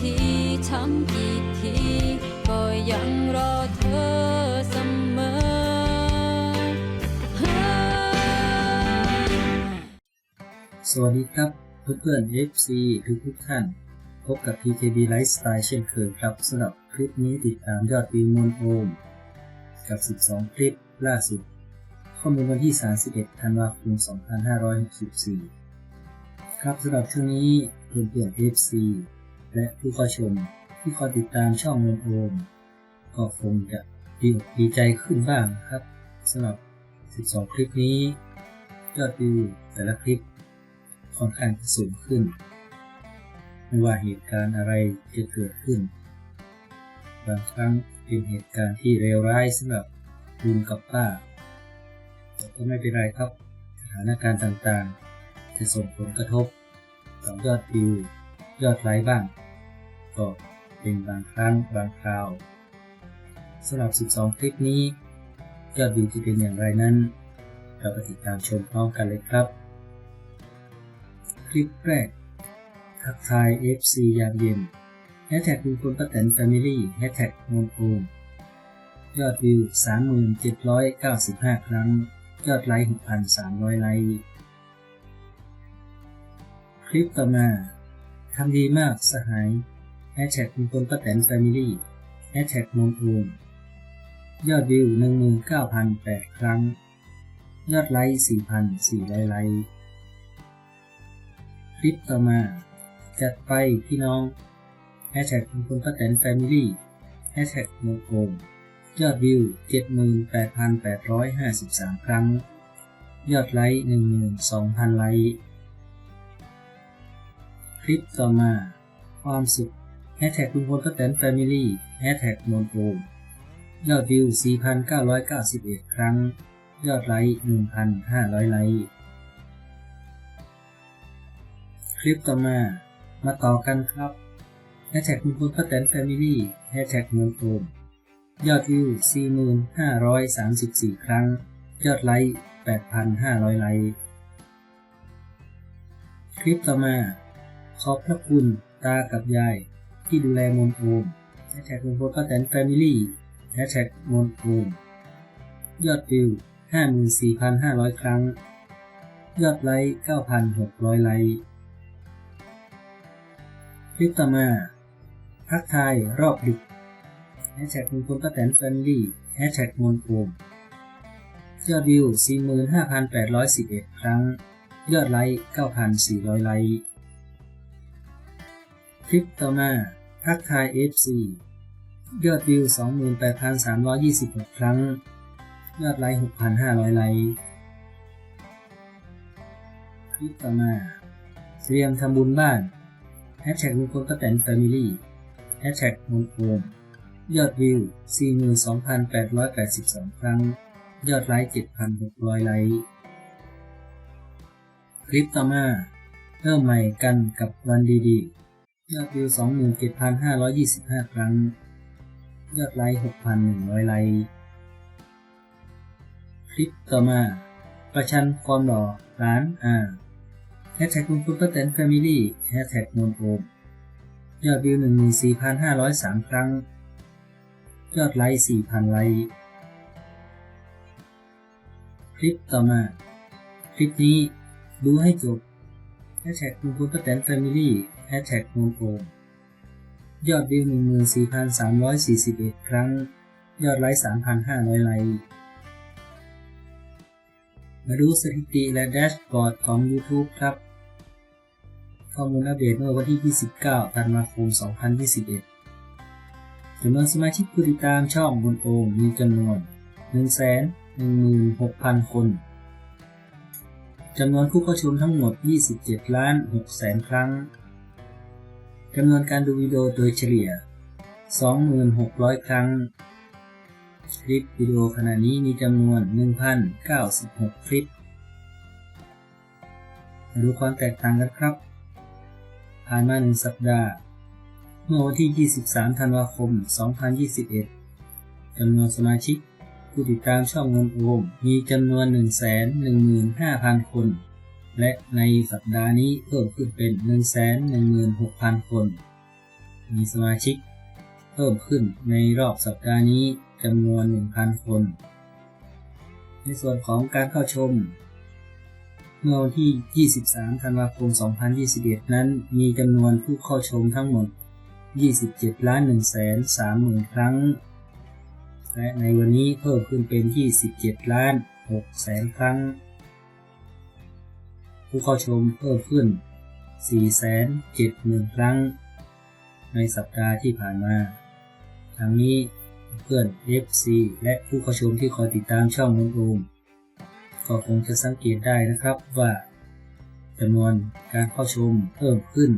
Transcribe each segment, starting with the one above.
ทีทำกี่ที ก็ยังรอเธอเสมอสวัสดีครับเพื่อนๆ FC ทุกทุกท่าน พบกับ PKB Lifestyle เช่นเคยครับสำหรับคลิปนี้ติดตามยอดวิวมวลโอม กับ 12 คลิปล่าสุด ข้อมูลวันที่ 31 ธันวาคม 2564 ครับสำหรับช่วงนี้เพื่อนๆ FC และผู้เข้าชมที่คอยติดตามช่องมวลโอมก็คงจะดีอกดีใจขึ้นบ้างครับสำหรับ 12 คลิปนี้ ยอดวิวแต่ละคลิปค่อนข้างจะสูงขึ้น ไม่ว่าเหตุการณ์อะไรจะเกิดขึ้น บางครั้งเป็นเหตุการณ์ที่เลวร้ายสำหรับลุงกับป้าแต่ก็ไม่เป็นไรครับ สถานการณ์ต่างๆ จะส่งผลกระทบต่อยอดวิวยอดไลค์บ้าง ก็เป็นบางครั้งบางคราวสำหรับ 12 คลิปนี้ ยอดวิวจะเป็นอย่างไรนั้น เราไปติดตามชมพร้อมกันเลยครับ คลิปแรก ทักทาย FC ยามเย็นแฮชแท็กลุงพลป้าแตนแฟมิลี่แฮชแท็กมนโอมยอดวิว 3795 ครั้ง ยอดไลค์ 6,300 ไลค์ คลิปต่อมา ทำดีมากสหาย แฮชแท็กลุงพลป้าแตนแฟมิลี่แฮชแท็กมนโอมยอดวิว 19,008 ครั้ง ยอดไลค์ 4,400 ไลค์คลิปต่อมา จัดไปพี่น้องแฮชแท็กคุณพลป้าแตนแฟมิลี่แฮชแท็กโมโกมยอดวิว 78,853 ครั้ง ยอดไลค์ 12,000 ไลค์ คลิปต่อมา ความสุข แฮชแท็กคุณพลป้าแตนแฟมิลี่แฮชแท็กโมโกมยอดวิว 4,991 ครั้ง ยอดไลค์ 1,500 ไลค์ คลิปต่อมา มาต่อกันครับแฮชแท็กคุณพลป้าแตนแฟมิลี่แฮชแท็กเมืองโอมยอดวิว 4,534 ครั้ง ยอดไลค์ 8,500 ไลค์ คลิปต่อมา ขอบพระคุณตากับยาย ที่ดูแลมนโอมแฮชแท็กคุณพลป้าแตนแฟมิลี่แฮชแท็กมนโอมยอดวิว 54,500 ครั้ง ยอดไลค์ 9,600 ไลค์คลิปต่อมาทักทายรอบดึกแฮชแท็กคุณพลป้าแตนแฟมิลี่แฮชแท็กมนโอมยอดวิว 45,811 ครั้ง ยอดไลค์ 9,400 ไลค์ คลิปต่อมาทักทาย FC ยอดวิว 28,326 ครั้ง ยอดไลค์ 6,500 ไลค์คลิปต่อมาเตรียมทำบุญบ้านแฮชแท็กลุงพลป้าแตนแฟมิลี่แฮชแท็กมงโอมยอดวิว 42,882 ครั้ง ยอดไลค์ 7,600 ไลค์คลิปต่อมาเริ่มใหม่กันกับวันดีๆ ยอดวิว 27,525 ครั้ง ยอดไลค์ 6,100 ไลค์ คลิปต่อมา ประชันความหล่อร้านอ่าแฮชแท็กคุณพุทธแตนแฟมิลี่แฮชแท็กนนโอมยอดวิว 14,503 ครั้ง ยอดไลค์ 4,000 ไลค์ คลิปต่อมา คลิปนี้ดูให้จบแฮชแท็กคุณพุทธแตนแฟมิลี่ แฮชแท็กนนโอมยอดวิว 14,341 ครั้ง ยอดไลค์ 3,500 ไลค์ มาดูสถิติและแดชบอร์ดของ YouTube ครับ ข้อมูลอัปเดตเมื่อวันที่ 29 ธันวาคม 2021จำนวนสมาชิกผู้ติดตามช่องบนโอมมีจำนวน 116,000 คน จำนวนผู้เข้าชมทั้งหมด 27 ล้าน6แสนครั้ง จำนวนการดูวิดีโอโดยเฉลี่ย 2,600 ครั้ง คลิปวิดีโอขณะนี้มีจำนวน 1,096 คลิป มาดูความแตกต่างกันครับ ผ่านมา 1 สัปดาห์ เมื่อวันที่ 23 ธันวาคม 2021 จำนวนสมาชิก ผู้ติดตามช่องเงินโอมมีจำนวน 115,000 คน และในสัปดาห์นี้เพิ่มขึ้นเป็น 116,000 คน มีสมาชิก เพิ่มขึ้นในรอบสัปดาห์นี้จำนวน 1,000 คน ในส่วนของการเข้าชม เมื่อวันที่ 23 ธันวาคม 2021 นั้น มีจำนวนผู้เข้าชมทั้งหมด 27ล้าน1แสน30,000ครั้ง และในวันนี้เพิ่มขึ้นเป็น 27ล้าน6แสนครั้ง ผู้เข้าชมเพิ่มขึ้น 4 7 0 0 0 0 ครั้ง ในสัปดาห์ที่ผ่านมา ทั้งนี้เพื่อน FC และผู้เข้าชมที่คอยติดตามช่องนุ่นโอมก็คงจะสังเกตได้นะครับว่าจำนวนการเข้าชมเพิ่มขึ้น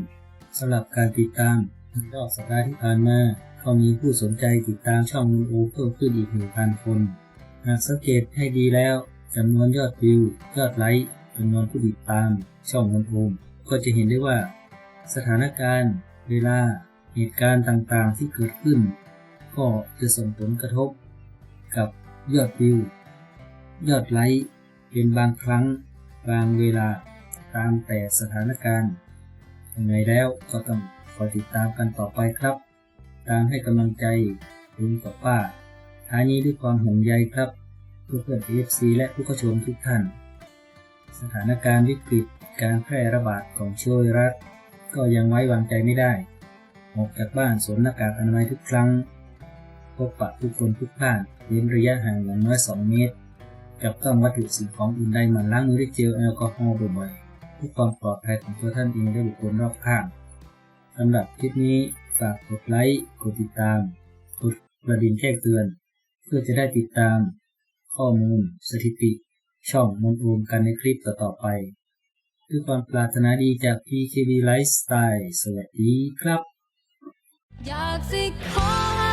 สำหรับการติดตามในรอบสัปดาห์ที่ผ่านมาก็มีผู้สนใจติดตามช่องนุ่นโอมเพิ่มขึ้นอีก 1,000 คน หากสังเกตให้ดีแล้วจำนวนยอดวิวยอดไลค์ จำนวนผู้ติดตาม ช่องนุ่นโอมก็จะเห็นได้ว่า สถานการณ์ เวลา เหตุการณ์ต่างๆที่เกิดขึ้น ก็จะส่งผลกระทบ กับยอดวิว ยอดไลค์เป็นบางครั้ง บางเวลาตามแต่สถานการณ์ยังไงแล้วก็ต้องคอยติดตามกันต่อไปครับ ตามให้กำลังใจลุงกับป้าท้ายนี้ด้วยความห่วงใยครับ เพื่อเพื่อน AFC และผู้เข้าชมทุกท่าน สถานการณ์วิกฤตการแพร่ระบาดของเชื้อไวรัสก็ยังไว้วางใจไม่ได้ ออกจากบ้านสวมหน้ากากอนามัยทุกครั้ง พบปะผู้คนทุกท่านเว้นระยะห่างอย่างน้อย 2 เมตร กับต้องวัตถุสิ่งของอื่นใดมันล้างมือด้วยเจลแอลกอฮอล์บ่อยๆเพื่อความปลอดภัยของตัวท่านเองและบุคคลรอบข้างสำหรับคลิปนี้ฝากกดไลค์ กดติดตาม กดกระดิ่งแจ้งเตือน เพื่อจะได้ติดตาม ข้อมูล สถิติ ช่องมนอูมกันในคลิปต่อๆไปด้วยความปรารถนาดีจาก PKB Lifestyle สวัสดีครับ อยากสิขอ